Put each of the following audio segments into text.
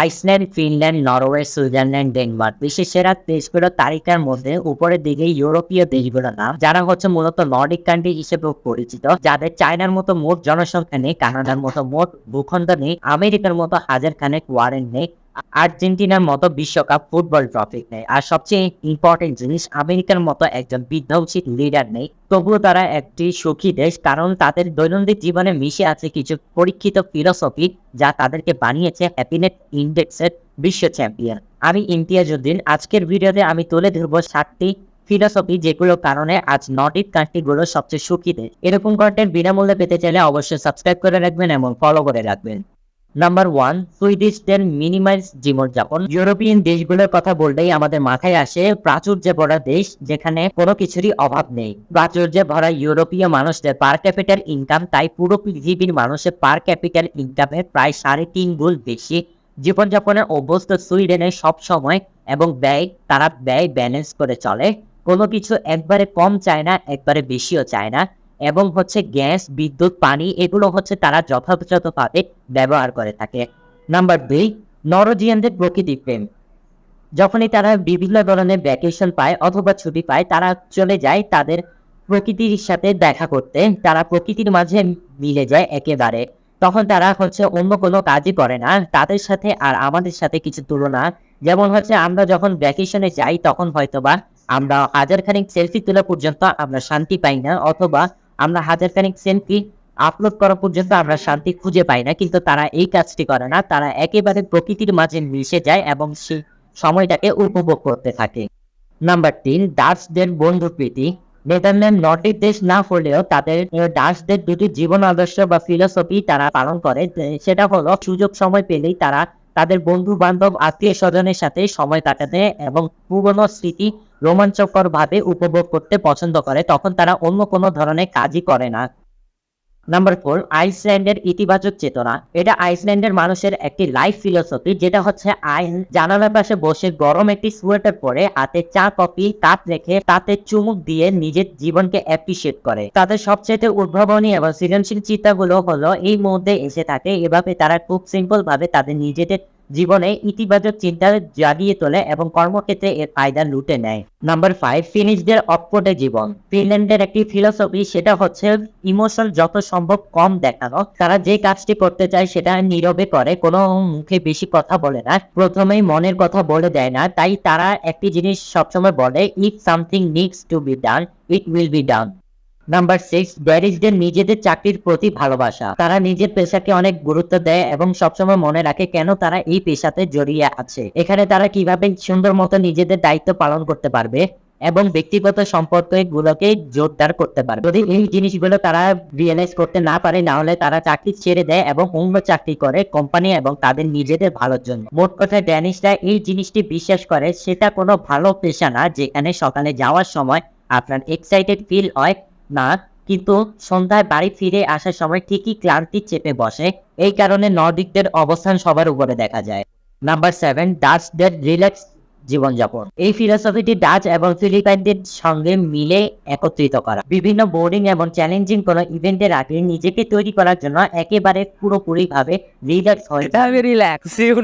Iceland Finland Norway Switzerland Denmark. বিশ্বের সেরা দেশগুলোর তালিকার মধ্যে উপরের দিকে ইউরোপীয় দেশগুলোর নাম, যারা হচ্ছে মূলত নর্ডিক কান্ট্রি হিসেবে পরিচিত, যাদের চায়নার মতো মোট জনসংখ্যা নেই, কানাডার মতো মোট ভূখণ্ড নেই, আমেরিকার মতো হাজার খানেক ওয়ারেন্ট নেই আর্জেন্টিনার মতো বিশ্বকাপ ফুটবল ট্রফি নেই। আর সবচেয়ে ইম্পর্টেন্ট জিনিস, আমেরিকার মতো একজন বিধ্বংসী লিডার নেই। তবুও তারা একটি সুখী দেশ, কারণ তাদের দৈনন্দিন জীবনে মিশে আছে কিছু পরীক্ষিত ফিলোসফি যা তাদেরকে বানিয়েছে হ্যাপিনেট ইন্ডেক্সের বিশ্ব চ্যাম্পিয়ন আমি ইমতিয়াজ আজকের ভিডিওতে আমি তুলে ধরবো সাতটি ফিলোসফি যেগুলোর কারণে আজ নর্ডিক কান্ট্রিগুলো সবচেয়ে সুখী দেশ। এরকম কন্টেন্ট বিনামূল্যে পেতে চাইলে অবশ্যই সাবস্ক্রাইব করে রাখবেন এবং ফলো করে রাখবেন। নাম্বার ওয়ান সুইডিশদের মিনিমাইজ জীবনযাপন। ইউরোপিয়ান দেশগুলোর কথা বললেই আমাদের মাথায় আসে প্রাচুর্যে ভরা দেশ যেখানে কোনো কিছুরই অভাব নেই। প্রাচুর্যে ভরা ইউরোপীয় মানুষদের পার ক্যাপিটাল ইনকাম তাই পুরো পৃথিবীর মানুষের পার ক্যাপিটাল ইনকামের প্রায় সাড়ে তিন গুণ বেশি। জীবনযাপনের অভ্যস্ত সুইডেনে সব সময় এবং ব্যয়, তারা ব্যয় ব্যালেন্স করে চলে। কোনো কিছু একবারে কম চায় না, একবারে বেশিও চায় না। এবং হচ্ছে গ্যাস, বিদ্যুৎ, পানি, এগুলো হচ্ছে তারা যথাযথভাবে ব্যবহার করে থাকে। নাম্বার দুই নরজিয়ানদের প্রকৃতি প্রেম। যখনই তারা বিভিন্ন ধরনের ভ্যাকেশন পায় অথবা ছুটি পায়, তারা চলে যায় তাদের প্রকৃতির সাথে দেখা করতে। তারা প্রকৃতির মাঝে মিলে যায় একেবারে। তখন তারা হচ্ছে অন্য কোনো কাজই করে না। তাদের সাথে আর আমাদের সাথে কিছু তুলনা। যেমন হচ্ছে আমরা যখন ভ্যাকেশনে যাই, তখন হয়তোবা আমরা হাজার খানিক সেলফি তোলা পর্যন্ত আমরা শান্তি পাই না, অথবা আমরা হাজার খানিক সেলফি আপলোড করা পর্যন্ত আমরা শান্তি খুঁজে পাই না, কিন্তু তারা এই কাজটি করে না। তারা একেবারে প্রকৃতির মাঝে মিশে যায় এবং সেই সময়টাকে উপভোগ করতে থাকে। নাম্বার তিন ডাচদের বন্ধুপ্রীতি নেদারল্যান্ড নর্ডিক দেশ না হলেও তাদের ডাচদের দুটি জীবন আদর্শ বা ফিলোসফি তারা পালন করে। সেটা হলো সুযোগ সময় পেলেই তারা তাদের বন্ধু বান্ধব আত্মীয় স্বজনের সাথে সময় কাটাতে এবং পুরনো স্মৃতি রোমাঞ্চকর ভাবে উপভোগ করতে পছন্দ করে, তখন তারা অন্য কোনো ধরনের কাজই করে না। নাম্বার ফোর আইসল্যান্ডের ইতিবাচক চেতনা। এটা আইসল্যান্ডের মানুষের একটি লাইফ ফিলোসফি যেটা হচ্ছে আইন। জানালার পাশে বসে গরম একটি সোয়েটার পরে হাতে চা কাপ রেখে তাতে চুমুক দিয়ে নিজের জীবনকে অ্যাপ্রিসিয়েট করে। তাদের সবচেয়ে উদ্ভাবনী এবং সৃজনশীল চিন্তাগুলো হলো, এই মধ্যে এসে থাকে, এভাবে তারা খুব সিম্পল ভাবে তাদের নিজেদের জীবনে ইতিবাচক চিন্তা জাগিয়ে তোলে এবং কর্মক্ষেত্রে এর ফায়দা লুটে নেয়। নাম্বার ফাইভ ফিনিশদের অকপটে জীবন। ফিনল্যান্ডের একটি ফিলোসফি, সেটা হচ্ছে ইমোশন যত সম্ভব কম দেখানো। তারা যে কাজটি করতে চায়, সেটা নীরবে করে, কোনো মুখে বেশি কথা বলে না, প্রথমেই মনের কথা বলে দেয় না। তাই তারা একটি জিনিস সবসময় বলে if something needs to be done it will be done number six ব্যারিজদের নিজেদের চাকরির প্রতি ভালোবাসা। তারা নিজের পেশাকে অনেক গুরুত্ব দেয় এবং সবসময় মনে রাখে কেন তারা এই পেশাতে জড়িয়ে আছে। এখানে তারা কীভাবে সুন্দর মতো নিজেদের দায়িত্ব পালন করতে পারবে এবং ব্যক্তিগত সম্পর্ক গুলোকে জোরদার করতে পারবে। যদি এই জিনিসগুলো তারা রিয়েলাইজ করতে না পারে না হলে তারা চাকরি ছেড়ে দেয় এবং অন্য চাকরি করে কোম্পানি এবং তাদের নিজেদের ভালোর জন্য। মোট কথা ড্যানিশরা এই জিনিসটি বিশ্বাস করে, সেটা কোনো ভালো পেশা না, যেখানে সকালে যাওয়ার সময় আপনার এক্সাইটেড ফিল হয় না কিন্তু সন্ধ্যায় বাড়ি ফিরে আসার সময় ঠিকই ক্লান্তি চেপে বসে। এই কারণে নর্ডিকদের অবস্থান সবার উপরে দেখা যায়। নাম্বার সেভেন ডাচদের রিল্যাক্স জীবনযাপন। এই ফিলোসফিটি ডাচ এবং ফিলিপাইনদের সঙ্গে মিলে একত্রিত করা। বিভিন্ন বোর্ডিং এবং চ্যালেঞ্জিং কোনো ইভেন্টের আগে নিজেকে তৈরি করার জন্য একেবারে পুরোপুরি ভাবে রিল্যাক্স হয়ে রিল্যাক্স ইউ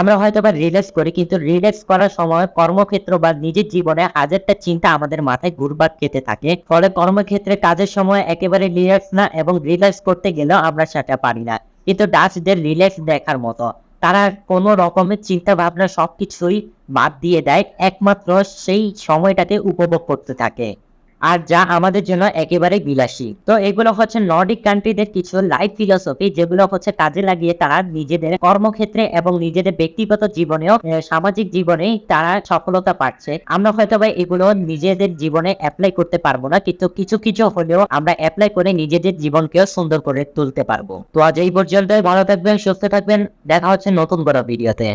আমরা হয়তো বা রিল্যাক্স করি, কিন্তু রিল্যাক্স করার সময় কর্মক্ষেত্র বা নিজের জীবনে হাজারটা চিন্তা আমাদের মাথায় ঘুরপাক খেতে থাকে। ফলে কর্মক্ষেত্রে কাজের সময় একেবারে রিল্যাক্স না এবং রিল্যাক্স করতে গেলেও আমরা সেটা পারি না। কিন্তু ডাচদের রিল্যাক্স দেখার মতো। তারা কোনো রকমের চিন্তা ভাবনা সবকিছুই বাদ দিয়ে দেয়, একমাত্র সেই সময়টাকে উপভোগ করতে থাকে। আর যা আমাদের জন্য একেবারে বিলাসী। তো এগুলো হচ্ছে নর্ডিক কান্ট্রিদের কিছু লাইফ ফিলোসফি যেগুলো হচ্ছে কাজে লাগিয়ে তারা নিজেদের কর্মক্ষেত্রে এবং নিজেদের ব্যক্তিগত জীবনেও সামাজিক জীবনে তারা সফলতা পাচ্ছে। আমরা হয়তো বা এগুলো নিজেদের জীবনে অ্যাপ্লাই করতে পারব না, কিন্তু কিছু কিছু হলেও আমরা অ্যাপ্লাই করে নিজেদের জীবনকেও সুন্দর করে তুলতে পারব। তো আজ এই পর্যন্ত ভালো থাকবেন, সুস্থ থাকবেন, দেখা হচ্ছে নতুন কোনো ভিডিওতে